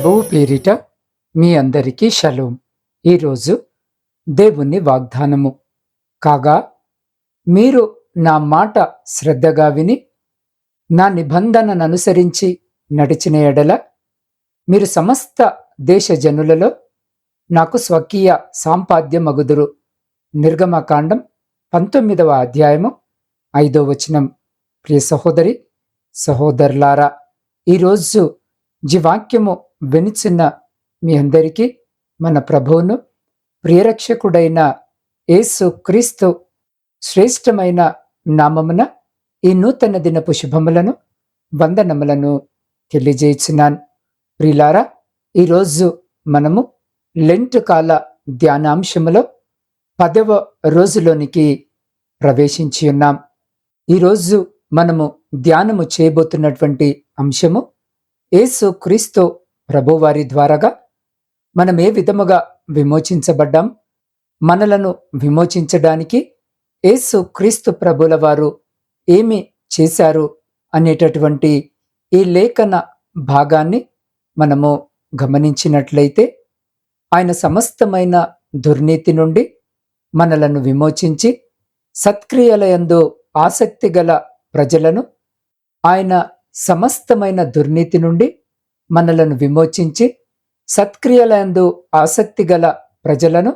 ప్రభువు పేరిట మీ అందరికీ షలోం. ఈరోజు దేవుని వాగ్దానము. కాగా మీరు నా మాట శ్రద్ధగా విని నా నిబంధనను అనుసరించి నడిచిన ఎడల మీరు సమస్త దేశ జనులలో నాకు స్వకీయ సాంపాద్యమగుదురు. నిర్గమకాండం పంతొమ్మిదవ అధ్యాయము ఐదో వచనం. ప్రియ సహోదరి సహోదరులారా ఈరోజు జీవాక్యము వినిచిన్న మీ అందరికీ మన ప్రభువును ప్రియరక్షకుడైన యేసు క్రీస్తు శ్రేష్టమైన నామమున ఈ నూతన దినపు శుభములను వందనములను తెలియజేసినాను ప్రిలారా ఈరోజు మనము లెంట్ కాల ధ్యానాంశములో పదవ రోజులోనికి ప్రవేశించి ఉన్నాం. ఈరోజు మనము ధ్యానము చేయబోతున్నటువంటి అంశము యేసు క్రీస్తు ప్రభువారి ద్వారాగా మనం ఏ విధముగా విమోచించబడ్డాం? మనలను విమోచించడానికి యేసు క్రీస్తు ప్రభుల వారు ఏమి చేశారు అనేటటువంటి ఈ లేఖన భాగాన్ని మనము గమనించినట్లయితే ఆయన సమస్తమైన దుర్నీతి నుండి మనలను విమోచించి సత్క్రియలయందు ఆసక్తి గల ప్రజలను ఆయన సమస్తమైన దుర్నీతి నుండి మనలను విమోచించి సత్క్రియలందు ఆసక్తి గల ప్రజలను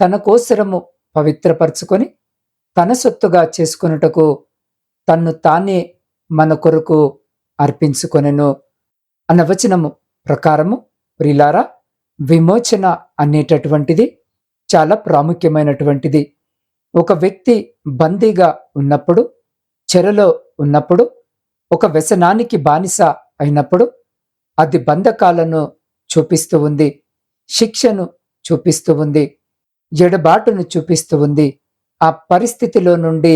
తన కోసరము పవిత్రపరచుకొని తన సొత్తుగా చేసుకొనుటకు తన్ను తానే మన కొరకు అర్పించుకొనెను అనవచనము ప్రకారము. ప్రిలారా విమోచన అనేటటువంటిది చాలా ప్రాముఖ్యమైనటువంటిది. ఒక వ్యక్తి బందీగా ఉన్నప్పుడు చెరలో ఉన్నప్పుడు ఒక వ్యసనానికి బానిస అయినప్పుడు అది బంధకాలను చూపిస్తూ ఉంది. శిక్షను చూపిస్తూ ఉంది. ఎడబాటును చూపిస్తూ ఉంది. ఆ పరిస్థితిలో నుండి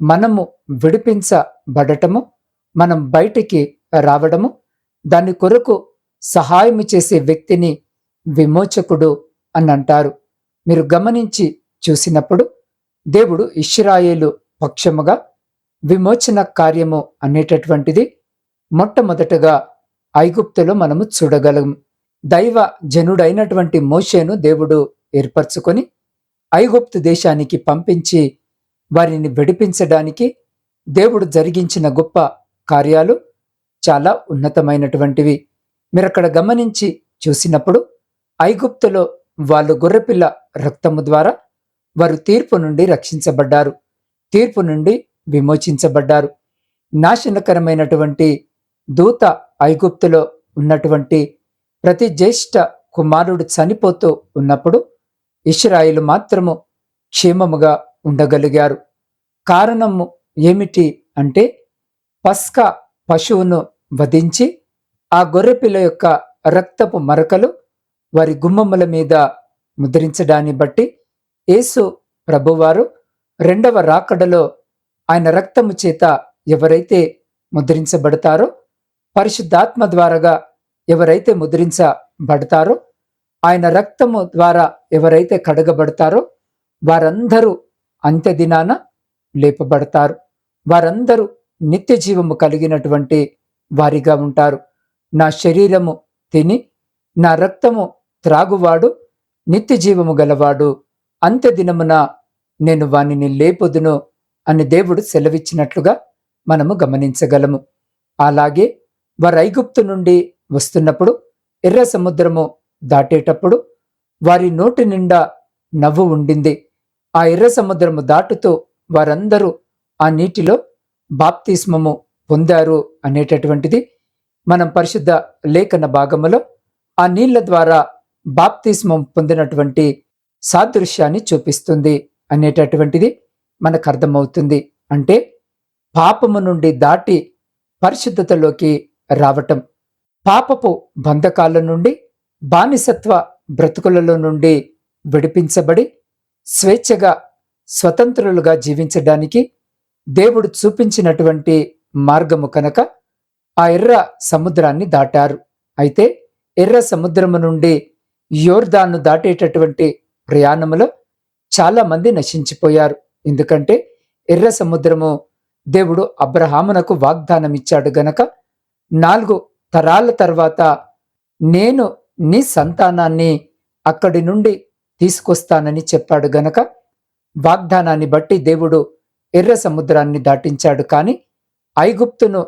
మనము విడిపించబడటము మనం బయటికి రావడము దాని కొరకు సహాయం చేసే వ్యక్తిని విమోచకుడు అని అంటారు. మీరు గమనించి చూసినప్పుడు దేవుడు ఇష్రాయేలు పక్షముగా విమోచన కార్యము అనేటటువంటిది మొట్టమొదటగా ఐగుప్తులో మనము చూడగలం. దైవ జనుడైనటువంటి మోషేను దేవుడు ఏర్పరచుకొని ఐగుప్తు దేశానికి పంపించి వారిని విడిపించడానికి దేవుడు జరిగించిన గొప్ప కార్యాలు చాలా ఉన్నతమైనటువంటివి. మీరు అక్కడ గమనించి చూసినప్పుడు ఐగుప్తులో వాళ్ళు గొర్రెపిల్ల రక్తము ద్వారా వారు తీర్పు నుండి రక్షించబడ్డారు. తీర్పు నుండి విమోచించబడ్డారు. నాశనకరమైనటువంటి దూత ఐగుప్తులో ఉన్నటువంటి ప్రతి జ్యేష్ఠ కుమారుడు చనిపోతూ ఉన్నప్పుడు ఇస్రాయిలు మాత్రము క్షేమముగా ఉండగలిగారు. కారణము ఏమిటి అంటే పస్కా పశువును వధించి ఆ గొర్రెపిల్ల యొక్క రక్తపు మరకలు వారి గుమ్మముల మీద ముద్రించడాన్ని బట్టి యేసు ప్రభువారు రెండవ రాకడలో ఆయన రక్తము చేత ఎవరైతే ముద్రించబడతారో పరిశుద్ధాత్మ ద్వారాగా ఎవరైతే ముద్రించబడతారో ఆయన రక్తము ద్వారా ఎవరైతే కడగబడతారో వారందరూ అంత్య దినాన లేపబడతారు. వారందరూ నిత్య జీవము కలిగినటువంటి వారిగా ఉంటారు. నా శరీరము తిని నా రక్తము త్రాగువాడు నిత్య జీవము గలవాడు. అంత్య దినమున నేను వానిని లేపుదును అని దేవుడు సెలవిచ్చినట్లుగా మనము గమనించగలము. అలాగే వారు ఐగుప్తు నుండి వస్తున్నప్పుడు ఎర్ర సముద్రము దాటేటప్పుడు వారి నోటి నిండా నవ్వు ఉండింది. ఆ ఎర్ర సముద్రము దాటుతూ వారందరూ ఆ నీటిలో బాప్తిస్మము పొందారు అనేటటువంటిది మనం పరిశుద్ధ లేఖన భాగములో ఆ నీళ్ళ ద్వారా బాప్తిస్మం పొందినటువంటి సాదృశ్యాన్ని చూపిస్తుంది అనేటటువంటిది మనకు అర్థమవుతుంది. అంటే పాపము నుండి దాటి పరిశుద్ధతలోకి రావటం. పాపపు బంధకాల నుండి బానిసత్వ బ్రతుకులలో నుండి విడిపించబడి స్వేచ్ఛగా స్వతంత్రులుగా జీవించడానికి దేవుడు చూపించినటువంటి మార్గము కనుక ఆ ఎర్ర సముద్రాన్ని దాటారు. అయితే ఎర్ర సముద్రము నుండి యోర్దాన్ను దాటేటటువంటి ప్రయాణములో చాలామంది నశించిపోయారు. ఎందుకంటే ఎర్ర సముద్రము దేవుడు అబ్రహామునకు వాగ్దానం ఇచ్చాడు గనక నాలుగు తరాల తర్వాత నేను నీ సంతానాన్ని అక్కడి నుండి తీసుకొస్తానని చెప్పాడు గనక వాగ్దానాన్ని బట్టి దేవుడు ఎర్ర సముద్రాన్ని దాటించాడు. కానీ ఐగుప్తును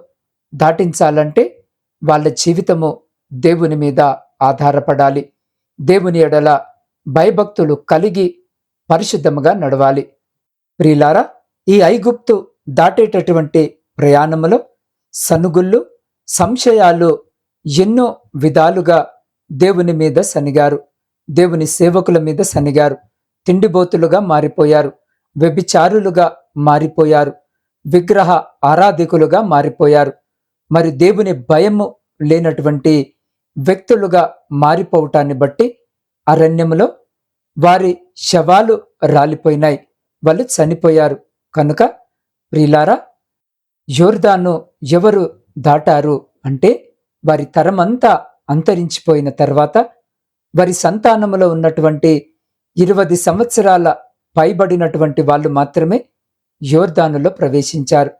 దాటించాలంటే వాళ్ళ జీవితము దేవుని మీద ఆధారపడాలి. దేవుని ఎడల భయభక్తులు కలిగి పరిశుద్ధముగా నడవాలి. ప్రియులారా ఈ ఐగుప్తు దాటేటటువంటి ప్రయాణములో సనుగుళ్ళు సంశయాలు ఎన్నో విధాలుగా దేవుని మీద సనిగారు దేవుని సేవకుల మీద సనిగారు తిండిబోతులుగా మారిపోయారు. వ్యభిచారులుగా మారిపోయారు. విగ్రహ ఆరాధికులుగా మారిపోయారు. మరి దేవుని భయము లేనటువంటి వ్యక్తులుగా మారిపోవటాన్ని బట్టి అరణ్యములో వారి శవాలు రాలిపోయినాయి. వాళ్ళు చనిపోయారు. కనుక ప్రిలారా యోర్దాను ఎవరు దాటారు. అంటే వారి తరమంతా అంతరించిపోయిన తర్వాత వారి సంతానములో ఉన్నటువంటి ఇరవై సంవత్సరాల పైబడినటువంటి వాళ్ళు మాత్రమే యోర్దానులో ప్రవేశించారు.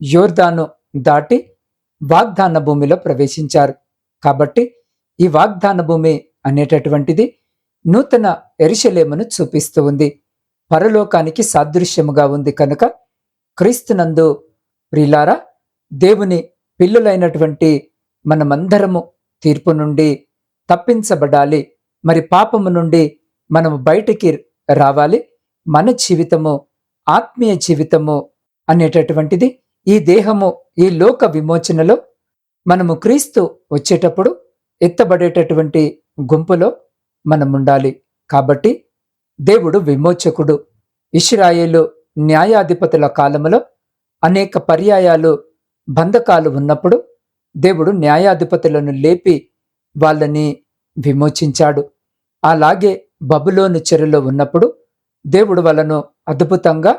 యోర్దాను దాటి వాగ్దాన భూమిలో ప్రవేశించారు. కాబట్టి ఈ వాగ్దాన భూమి అనేటటువంటిది నూతన ఎరిశలేమును చూపిస్తూ ఉంది. పరలోకానికి సాదృశ్యముగా ఉంది కనుక క్రీస్తునందు ప్రిలారా దేవుని పిల్లులైనటువంటి మనమందరము తీర్పు నుండి తప్పించబడాలి. మరి పాపము నుండి మనము బయటికి రావాలి. మన జీవితము ఆత్మీయ జీవితము అనేటటువంటిది ఈ దేహము ఈ లోక విమోచనలో మనము క్రీస్తు వచ్చేటప్పుడు ఎత్తబడేటటువంటి గుంపులో మనం ఉండాలి కాబట్టి దేవుడు విమోచకుడు. ఇష్రాయేలు న్యాయాధిపతుల కాలములో అనేక పర్యాయాలు బంధకాలు ఉన్నప్పుడు దేవుడు న్యాయాధిపతులను లేపి వాళ్ళని విమోచించాడు. అలాగే బబులోను చెరలో ఉన్నప్పుడు దేవుడు వాళ్ళను అద్భుతంగా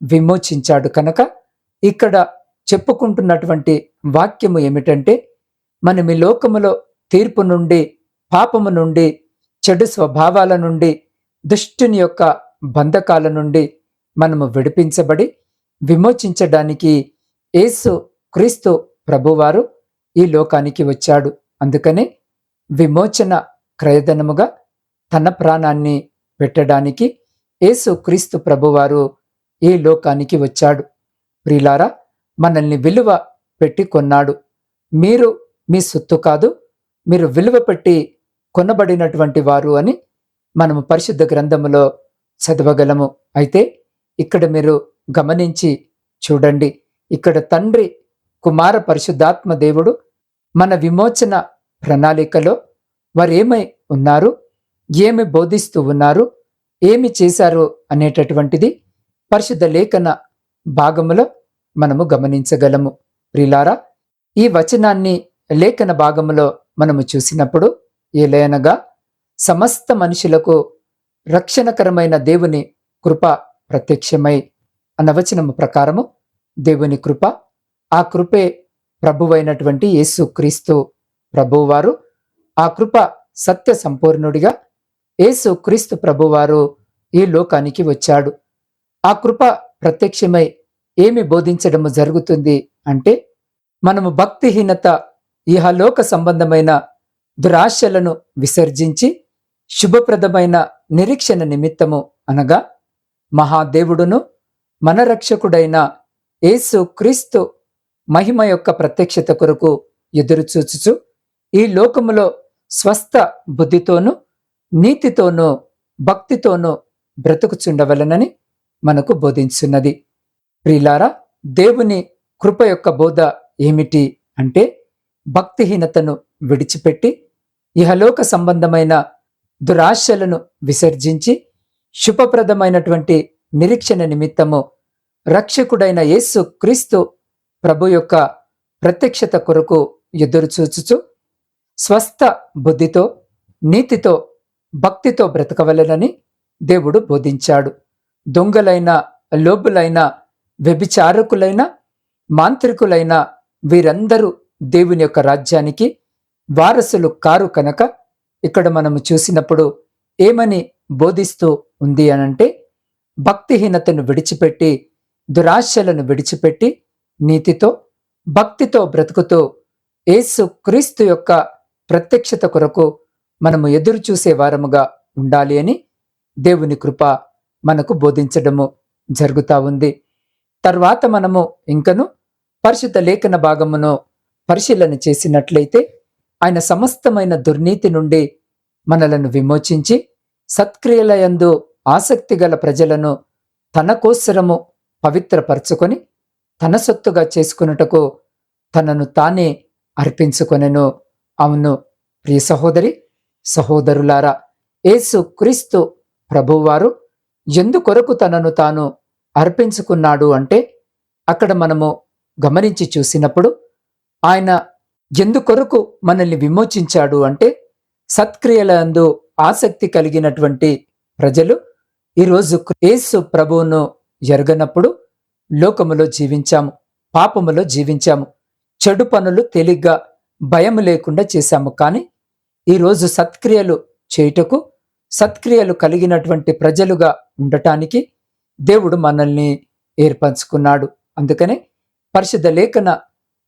విమోచించాడు. కనుక ఇక్కడ చెప్పుకుంటున్నటువంటి వాక్యము ఏమిటంటే మనం ఈ లోకములో తీర్పు నుండి పాపము నుండి చెడు స్వభావాల నుండి దుష్టుని యొక్క బంధకాల నుండి మనము విడిపించబడి విమోచించడానికి యేసు క్రీస్తు ప్రభువారు ఈ లోకానికి వచ్చాడు. అందుకనే విమోచన క్రయధనముగా తన ప్రాణాన్ని పెట్టడానికి యేసు క్రీస్తు ప్రభువారు ఈ లోకానికి వచ్చాడు. ప్రిలారా మనల్ని విలువ పెట్టి కొన్నాడు. మీరు మీ సొత్తు కాదు మీరు విలువ పెట్టి కొనబడినటువంటి వారు అని మనము పరిశుద్ధ గ్రంథములో చదవగలము. అయితే ఇక్కడ మీరు గమనించి చూడండి. ఇక్కడ తండ్రి కుమార పరిశుద్ధాత్మ దేవుడు మన విమోచన ప్రణాళికలో వారు ఏమై ఉన్నారు? ఏమి బోధిస్తూ ఉన్నారు? ఏమి చేశారు అనేటటువంటిది పరిశుద్ధ లేఖన భాగములో మనము గమనించగలము. ప్రిలారా ఈ వచనాన్ని లేఖన భాగములో మనము చూసినప్పుడు ఏలయనగా సమస్త మనుషులకు రక్షణకరమైన దేవుని కృప ప్రత్యక్షమై అన్న వచనము ప్రకారము దేవుని కృప ఆ కృపే ప్రభువైనటువంటి యేసు క్రీస్తు ప్రభువారు ఆ కృప సత్య సంపూర్ణుడిగా యేసు క్రీస్తు ప్రభువారు ఈ లోకానికి వచ్చాడు. ఆ కృప ప్రత్యక్షమై ఏమి బోధించడము జరుగుతుంది అంటే మనము భక్తిహీనత ఇహలోక సంబంధమైన దురాశలను విసర్జించి శుభప్రదమైన నిరీక్షణ నిమిత్తము అనగా మహాదేవుడును మన రక్షకుడైన యేసు క్రీస్తు మహిమ యొక్క ప్రత్యక్షత కొరకు ఎదురుచూచుచు ఈ లోకములో స్వస్థ బుద్ధితోనూ నీతితోనూ భక్తితోనూ బ్రతుకుచుండవలనని మనకు బోధించున్నది. ప్రిలారా దేవుని కృప యొక్క బోధ ఏమిటి అంటే భక్తిహీనతను విడిచిపెట్టి ఇహలోక సంబంధమైన దురాశలను విసర్జించి శుభప్రదమైనటువంటి నిరీక్షణ నిమిత్తము రక్షకుడైన యేసు క్రీస్తు ప్రభు యొక్క ప్రత్యక్షత కొరకు ఎదురుచూచుచు స్వస్థ బుద్ధితో నీతితో భక్తితో బ్రతకవలనని దేవుడు బోధించాడు. దొంగలైన లోబులైన వ్యభిచారకులైన మాంత్రికులైన వీరందరూ దేవుని యొక్క రాజ్యానికి వారసులు కారు కనుక ఇక్కడ మనము చూసినప్పుడు ఏమని బోధిస్తూ ఉంది అనంటే భక్తిహీనతను విడిచిపెట్టి దురాశలను విడిచిపెట్టి నీతితో భక్తితో బ్రతుకుతూ యేసు క్రీస్తు యొక్క ప్రత్యక్షత కొరకు మనము ఎదురు చూసే వారముగా ఉండాలి అని దేవుని కృప మనకు బోధించడము జరుగుతా ఉంది. తర్వాత మనము ఇంకను పరిశుద్ధ లేఖన భాగమును పరిశీలన చేసినట్లయితే ఆయన సమస్తమైన దుర్నీతి నుండి మనలను విమోచించి సత్క్రియలయందు ఆసక్తి గల ప్రజలను తన కోసరము పవిత్రపరచుకొని తన సొత్తుగా చేసుకున్నటకు తనను తానే అర్పించుకొనెను. అవును ప్రియ సహోదరి సహోదరులారా యేసు క్రీస్తు ప్రభువారు ఎందుకొరకు తనను తాను అర్పించుకున్నాడు అంటే అక్కడ మనము గమనించి చూసినప్పుడు ఆయన ఎందుకొరకు మనల్ని విమోచించాడు అంటే సత్క్రియలందు ఆసక్తి కలిగినటువంటి ప్రజలు ఈరోజు యేసు ప్రభువును ఎరగనప్పుడు లోకములో జీవించాము పాపములో జీవించాము చెడు పనులు తేలిగ్గా భయం లేకుండా చేశాము. కానీ ఈరోజు సత్క్రియలు చేయుటకు సత్క్రియలు కలిగినటువంటి ప్రజలుగా ఉండటానికి దేవుడు మనల్ని ఏర్పరచుకున్నాడు. అందుకనే పరిశుద్ధ లేఖన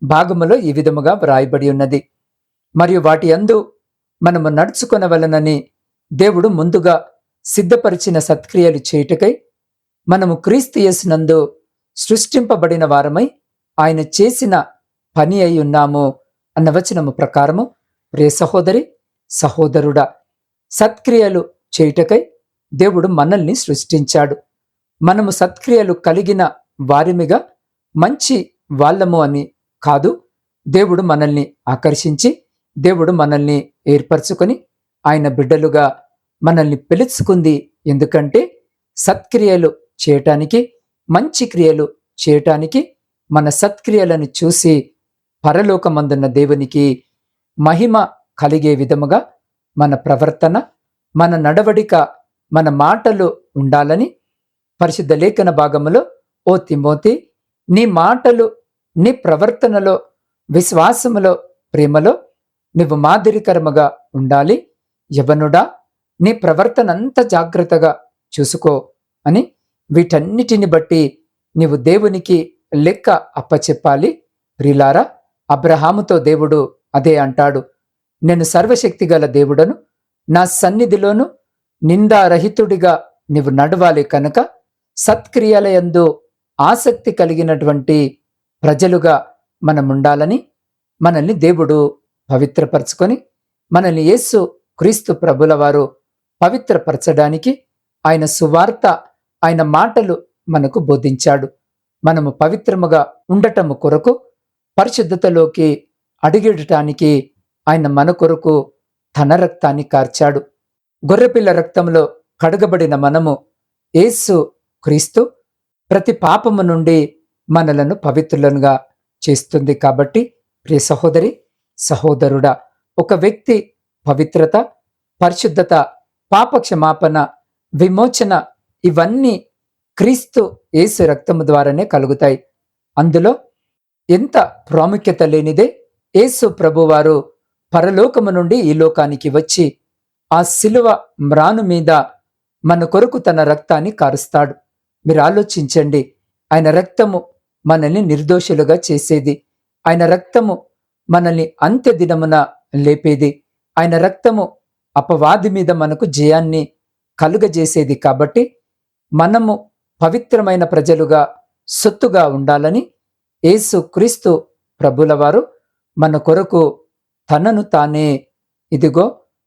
భాగములో ఈ విధముగా వ్రాయబడి ఉన్నది. మరియు వాటి అందు మనము నడుచుకొనవలనని దేవుడు ముందుగా సిద్ధపరిచిన సత్క్రియలు చేయుటకై మనము క్రీస్తు యేసునందు సృష్టింపబడిన వారమై ఆయన చేసిన పని అయి ఉన్నాము అన్న వచనము ప్రకారము ప్రియ సహోదరి సహోదరుడా సత్క్రియలు చేయుటకై దేవుడు మనల్ని సృష్టించాడు. మనము సత్క్రియలు కలిగిన వారిమిగా మంచి వాళ్ళము అని కాదు దేవుడు మనల్ని ఆకర్షించి దేవుడు మనల్ని ఏర్పరచుకొని ఆయన బిడ్డలుగా మనల్ని పిలుచుకుంది. ఎందుకంటే సత్క్రియలు చేయటానికి మంచి క్రియలు చేయటానికి మన సత్క్రియలను చూసి పరలోకమందున్న దేవునికి మహిమ కలిగే విధముగా మన ప్రవర్తన మన నడవడిక మన మాటలు ఉండాలని పరిశుద్ధ లేఖన భాగములో ఓ తిమోతి నీ మాటలు నీ ప్రవర్తనలో విశ్వాసములో ప్రేమలో నువ్వు మాదిరికరముగా ఉండాలి. యవనుడా నీ ప్రవర్తన అంత జాగ్రత్తగా చూసుకో అని వీటన్నిటిని బట్టి నీవు దేవునికి లెక్క అప్పచెప్పాలి. ప్రిలారా అబ్రహాముతో దేవుడు అదే అంటాడు. నేను సర్వశక్తి గల దేవుడను నా సన్నిధిలోను నిందారహితుడిగా నీవు నడవాలి కనుక సత్క్రియలయందు ఆసక్తి కలిగినటువంటి ప్రజలుగా మనం ఉండాలని మనల్ని దేవుడు పవిత్రపరచుకొని మనల్ని యేసు క్రీస్తు ప్రభుల వారు పవిత్రపరచడానికి ఆయన సువార్త ఆయన మాటలు మనకు బోధించాడు. మనము పవిత్రముగా ఉండటము కొరకు పరిశుద్ధతలోకి అడిగేయటానికి ఆయన మన కొరకు తన రక్తాన్ని కార్చాడు. గొర్రెపిల్ల రక్తంలో కడగబడిన మనము యేసు క్రీస్తు ప్రతి పాపము నుండి మనలను పవిత్రులనుగా చేస్తుంది కాబట్టి ప్రియ సహోదరి సహోదరుడా ఒక వ్యక్తి పవిత్రత పరిశుద్ధత పాప క్షమాపణ విమోచన ఇవన్నీ క్రీస్తు యేసు రక్తము ద్వారానే కలుగుతాయి. అందులో ఎంత ప్రాముఖ్యత లేనిదే యేసు ప్రభువారు పరలోకము నుండి ఈ లోకానికి వచ్చి ఆ శిలువ మ్రాను మీద మన కొరకు తన రక్తాన్ని కారుస్తాడు. మీరు ఆలోచించండి ఆయన రక్తము మనల్ని నిర్దోషులుగా చేసేది. ఆయన రక్తము మనల్ని అంత్య దినమున లేపేది. ఆయన రక్తము అపవాది మీద మనకు జయాన్ని కలుగజేసేది కాబట్టి మనము పవిత్రమైన ప్రజలుగా సొత్తుగా ఉండాలని యేసు క్రీస్తు ప్రభులవారు మన కొరకు తనను తానే ఇదిగో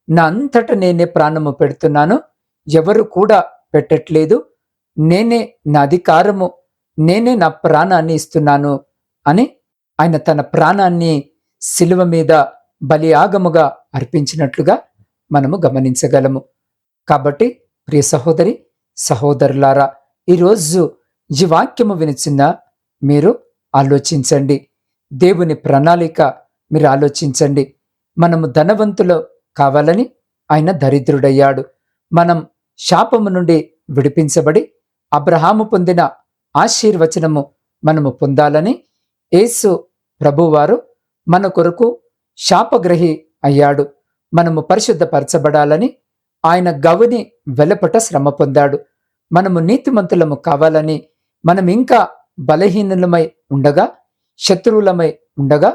నా అంతట నేనే ప్రాణము పెడుతున్నాను ఎవరు కూడా పెట్టట్లేదు నేనే నా అధికారము నేనే నా ప్రాణాన్ని ఇస్తున్నాను అని ఆయన తన ప్రాణాన్ని శిలువ మీద బలియాగముగా అర్పించినట్లుగా మనము గమనించగలము. కాబట్టి ప్రియ సహోదరి సహోదరులారా ఈరోజు ఈ వాక్యము వినిచిన మీరు ఆలోచించండి. దేవుని ప్రణాళిక మీరు ఆలోచించండి. మనము ధనవంతులు కావాలని ఆయన దరిద్రుడయ్యాడు. మనం శాపము నుండి విడిపించబడి అబ్రహాము పొందిన ఆశీర్వచనము మనము పొందాలని యేసు ప్రభువారు మన కొరకు శాపగ్రహి అయ్యాడు. మనము పరిశుద్ధపరచబడాలని ఆయన గవుని వెలపట శ్రమ పొందాడు. మనము నీతిమంతులము కావాలని మనం ఇంకా బలహీనులమై ఉండగా శత్రువులమై ఉండగా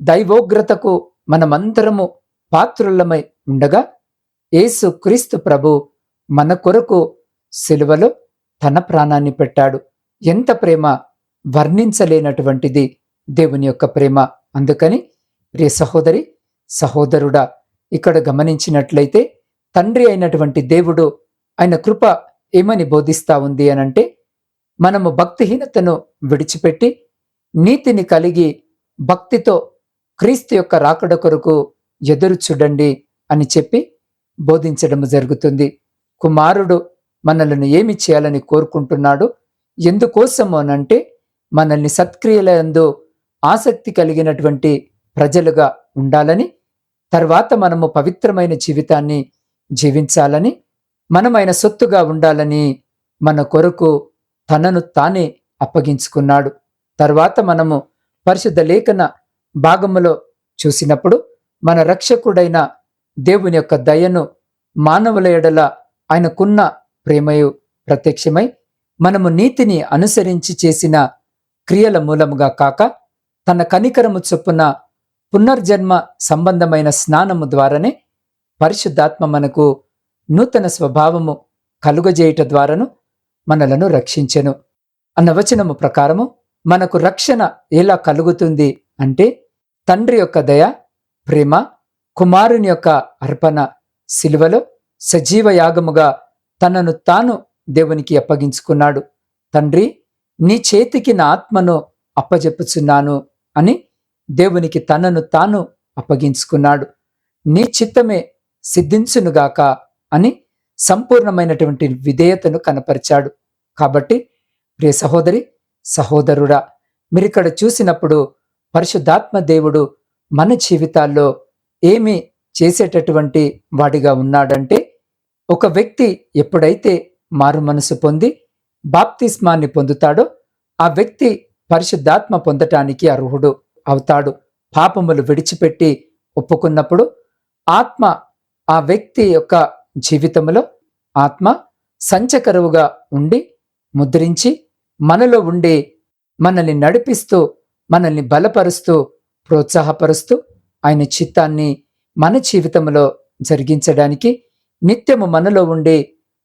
దైవోగ్రతకు మనమంతరము పాత్రులమై ఉండగా యేసు క్రీస్తు ప్రభు మన కొరకు సిలువలో తన ప్రాణాన్ని పెట్టాడు. ఎంత ప్రేమ వర్ణించలేనటువంటిది దేవుని యొక్క ప్రేమ. అందుకని ప్రియ సహోదరి సహోదరుడా ఇక్కడ గమనించినట్లయితే తండ్రి అయినటువంటి దేవుడు ఆయన కృప ఏమని బోధిస్తా ఉంది అనంటే మనము భక్తిహీనతను విడిచిపెట్టి నీతిని కలిగి భక్తితో క్రీస్తు యొక్క రాకడ కొరకు ఎదురు చూడండి అని చెప్పి బోధించడం జరుగుతుంది. కుమారుడు మనలను ఏమి చేయాలని కోరుకుంటున్నాడు? ఎందుకోసము అనంటే మనల్ని సత్క్రియలందు ఆసక్తి కలిగినటువంటి ప్రజలుగా ఉండాలని తర్వాత మనము పవిత్రమైన జీవితాన్ని జీవించాలని మనమైన సొత్తుగా ఉండాలని మన కొరకు తనను తానే అప్పగించుకున్నాడు. తర్వాత మనము పరిశుద్ధ లేఖన భాగములో చూసినప్పుడు మన రక్షకుడైన దేవుని యొక్క దయను మానవుల ఎడల ఆయనకున్న ప్రేమయు ప్రత్యక్షమై మనము నీతిని అనుసరించి చేసిన క్రియల మూలముగా కాక తన కనికరము చొప్పున పునర్జన్మ సంబంధమైన స్నానము ద్వారానే పరిశుద్ధాత్మ మనకు నూతన స్వభావము కలుగజేయుట ద్వారాను మనలను రక్షించెను. అన్న వచనము ప్రకారము మనకు రక్షణ ఎలా కలుగుతుంది అంటే తండ్రి యొక్క దయ ప్రేమ కుమారుని యొక్క అర్పణ శిలువలో సజీవ యాగముగా తనను తాను దేవునికి అప్పగించుకున్నాడు. తండ్రి నీ చేతికి నా ఆత్మను అప్పజెప్పుచున్నాను అని దేవునికి తనను తాను అప్పగించుకున్నాడు. నీ చిత్తమే సిద్ధించునుగాక అని సంపూర్ణమైనటువంటి విధేయతను కనపరిచాడు. కాబట్టి ప్రియ సహోదరి సహోదరుడా మీరిక్కడ చూసినప్పుడు పరిశుద్ధాత్మ దేవుడు మన జీవితాల్లో ఏమి చేసేటటువంటి వాడిగా ఉన్నాడంటే ఒక వ్యక్తి ఎప్పుడైతే మారు మనసు పొంది బాప్తిస్మాన్ని పొందుతాడో ఆ వ్యక్తి పరిశుద్ధాత్మ పొందటానికి అర్హుడు అవుతాడు. పాపములు విడిచిపెట్టి ఒప్పుకున్నప్పుడు ఆత్మ ఆ వ్యక్తి యొక్క జీవితంలో ఆత్మ సంచకరువుగా ఉండి ముద్రించి మనలో ఉండి మనల్ని నడిపిస్తూ మనల్ని బలపరుస్తూ ప్రోత్సాహపరుస్తూ ఆయన చిత్తాన్ని మన జీవితంలో జరిగించడానికి నిత్యము మనలో ఉండి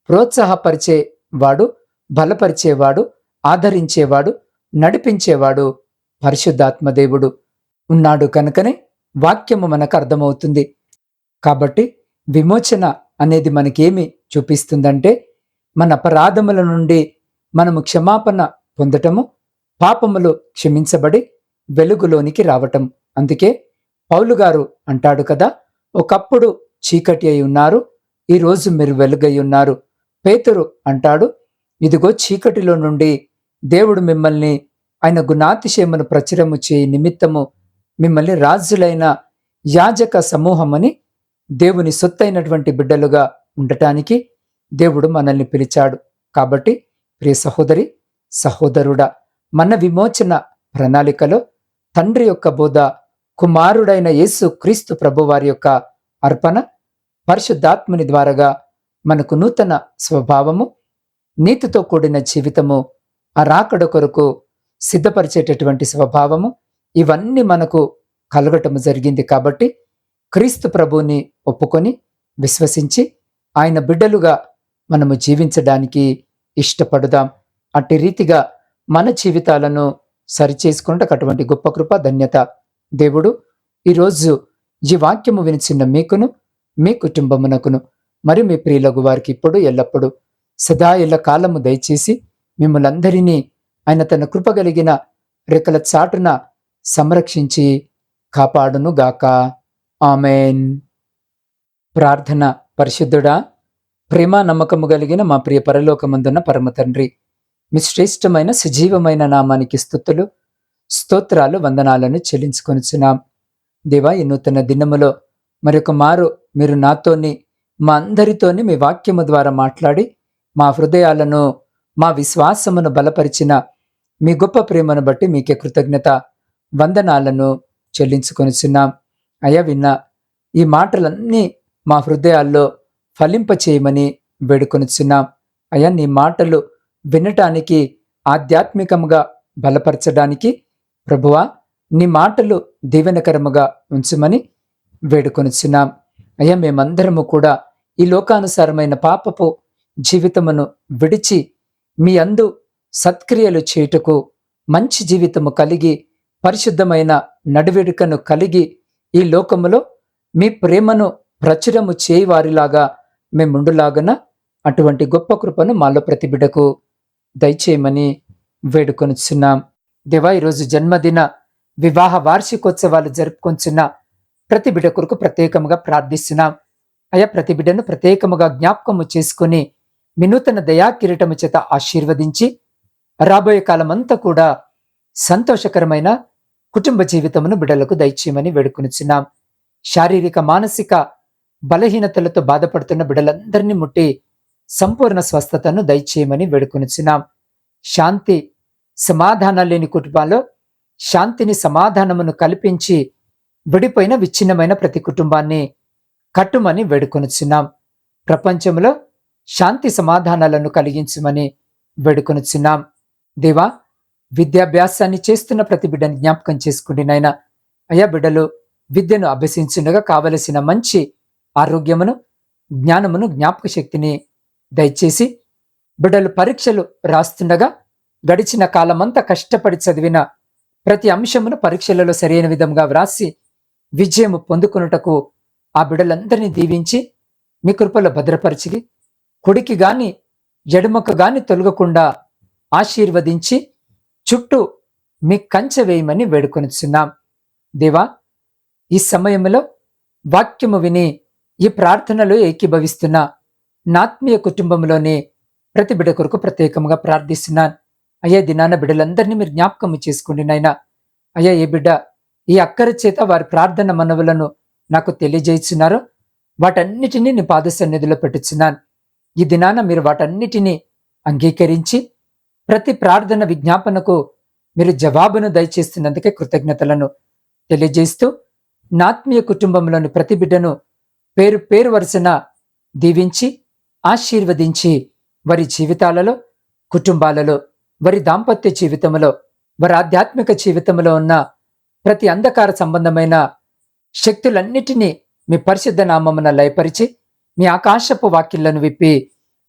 ప్రోత్సాహపరిచే వాడు బలపరిచేవాడు ఆదరించేవాడు నడిపించేవాడు పరిశుద్ధాత్మదేవుడు ఉన్నాడు కనుకనే వాక్యము మనకు అర్థమవుతుంది. కాబట్టి విమోచన అనేది మనకేమి చూపిస్తుందంటే మన అపరాధముల నుండి మనము క్షమాపణ పొందటము పాపములు క్షమించబడి వెలుగులోనికి రావటం. అందుకే పౌలు గారు అంటాడు కదా ఒకప్పుడు చీకటి అయి ఉన్నారు ఈరోజు మీరు వెలుగై ఉన్నారు. పేతురు అంటాడు ఇదిగో చీకటిలో నుండి దేవుడు మిమ్మల్ని ఆయన గుణాతిశయమును ప్రచురము చేయి నిమిత్తము మిమ్మల్ని రాజులైన యాజక సమూహమని దేవుని సొత్తైనటువంటి బిడ్డలుగా ఉండటానికి దేవుడు మనల్ని పిలిచాడు. కాబట్టి ప్రియ సహోదరి సహోదరుడా మన విమోచన ప్రణాళికలో తండ్రి యొక్క బోధ కుమారుడైన యేసు క్రీస్తు ప్రభువారి యొక్క అర్పణ పరిశుద్ధాత్మని ద్వారాగా మనకు నూతన స్వభావము నీతితో కూడిన జీవితము ఆ రాకడ కొరకు సిద్ధపరిచేటటువంటి స్వభావము ఇవన్నీ మనకు కలగటము జరిగింది కాబట్టి క్రీస్తు ప్రభుని ఒప్పుకొని విశ్వసించి ఆయన బిడ్డలుగా మనము జీవించడానికి ఇష్టపడుదాం. అట్టి రీతిగా మన జీవితాలను సరిచేసుకుంటే అటువంటి గొప్ప కృప ధన్యత దేవుడు ఈరోజు ఈ వాక్యము వినిచిన్న మీకును మీ కుటుంబమునకును మరి మీ ప్రియులకు వారికి ఇప్పుడు ఎల్లప్పుడూ సదా ఎల్ల కాలము దయచేసి మిమ్మలందరినీ ఆయన తన కృప కలిగిన రెక్కల చాటున సంరక్షించి కాపాడునుగాక. ఆమెన్. ప్రార్థన పరిశుద్ధుడా ప్రేమ నమ్మకము కలిగిన మా ప్రియ పరలోకమందున్న పరమ తండ్రి మీ శ్రేష్టమైన సజీవమైన నామానికి స్థుతులు స్తోత్రాలు వందనాలను చెల్లించుకొనిచున్నాం. దేవా ఈ నూతన దినములో మరొక మారు మీరు నాతోని మా అందరితోని మీ వాక్యము ద్వారా మాట్లాడి మా హృదయాలను మా విశ్వాసమును బలపరిచిన మీ గొప్ప ప్రేమను బట్టి మీకే కృతజ్ఞత వందనాలను చెల్లించుకొనిచున్నాం. అయ్యా విన్నా. ఈ మాటలన్నీ మా హృదయాల్లో ఫలింపచేయమని వేడుకొనిచున్నాం. అయ్యా నీ మాటలు వినటానికి ఆధ్యాత్మికంగా బలపరచడానికి ప్రభువా నీ మాటలు దీవెనకరముగా ఉంచుమని వేడుకొనిచున్నాం. అయ్యా మేమందరము కూడా ఈ లోకానుసారమైన పాపపు జీవితమును విడిచి మీ అందు సత్క్రియలు చేయుటకు మంచి జీవితము కలిగి పరిశుద్ధమైన నడివెడుకను కలిగి ఈ లోకములో మీ ప్రేమను ప్రచురము చేయివారిలాగా మేముండులాగన అటువంటి గొప్ప కృపను మాలో ప్రతి బిడ్డకు దయచేయమని వేడుకొనిచున్నాం. దేవా ఈరోజు జన్మదిన వివాహ వార్షికోత్సవాలు జరుపుకొంచున్న ప్రతి బిడ్డ కొరకు ప్రత్యేకముగా ప్రార్థిస్తున్నాం. అయా ప్రతి బిడ్డను ప్రత్యేకముగా జ్ఞాపకము చేసుకుని వినూతన దయా కిరీటము చేత ఆశీర్వదించి రాబోయే కాలమంతా కూడా సంతోషకరమైన కుటుంబ జీవితమును బిడలకు దయచేయమని వేడుకొనిచున్నాం. శారీరక మానసిక బలహీనతలతో బాధపడుతున్న బిడలందరినీ ముట్టి సంపూర్ణ స్వస్థతను దయచేయమని వేడుకొనిచున్నాం. శాంతి సమాధానం లేని కుటుంబాల్లో శాంతిని సమాధానమును కల్పించి విడిపోయిన విచ్ఛిన్నమైన ప్రతి కుటుంబాన్ని కట్టుమని వేడుకొనుచున్నాం. ప్రపంచంలో శాంతి సమాధానాలను కలిగించమని వేడుకొనుచున్నాం. దేవా విద్యాభ్యాసాన్ని చేస్తున్న ప్రతి బిడ్డని జ్ఞాపకం చేసుకుండి నాయన. అయ్యా బిడ్డలు విద్యను అభ్యసించుండగా కావలసిన మంచి ఆరోగ్యమును జ్ఞానమును జ్ఞాపక శక్తిని దయచేసి బిడ్డలు పరీక్షలు రాస్తుండగా గడిచిన కాలమంతా కష్టపడి చదివిన ప్రతి అంశమును పరీక్షలలో సరైన విధంగా వ్రాసి విజయము పొందుకున్నటకు ఆ బిడ్డలందరినీ దీవించి మీ కృపలో భద్రపరిచి కుడికి గాని ఎడుమకు గాని తొలగకుండా ఆశీర్వదించి చుట్టూ మీ కంచె వేయమని వేడుకొనిచున్నాం. దేవా ఈ సమయంలో వాక్యము విని ఈ ప్రార్థనలో ఏకీభవిస్తున్న నాత్మీయ కుటుంబంలోని ప్రతి బిడ కొరకు ప్రత్యేకంగా ప్రార్థిస్తున్నాను. అయ్యా దినాన బిడ్డలందరినీ మీరు జ్ఞాపకం చేసుకోండి నాయన. అయ్యా ఏ బిడ్డ ఈ అక్కర చేత వారి ప్రార్థన మనవులను నాకు తెలియజేస్తున్నారో వాటన్నిటినీ నీ పాద సన్నిధిలో పెట్టుచున్నాను. ఈ దినాన మీరు వాటన్నిటినీ అంగీకరించి ప్రతి ప్రార్థన విజ్ఞాపనకు మీరు జవాబును దయచేస్తున్నందుకే కృతజ్ఞతలను తెలియజేస్తూ నాత్మీయ కుటుంబంలోని ప్రతి బిడ్డను పేరు పేరు వరుసన దీవించి ఆశీర్వదించి వారి జీవితాలలో కుటుంబాలలో వారి దాంపత్య జీవితంలో వారి ఆధ్యాత్మిక జీవితంలో ఉన్న ప్రతి అంధకార సంబంధమైన శక్తులన్నిటినీ మీ పరిశుద్ధ నామమున లయపరిచి మీ ఆకాశపు వాక్యలను విప్పి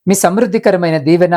మీ సమృద్ధికరమైన దీవెన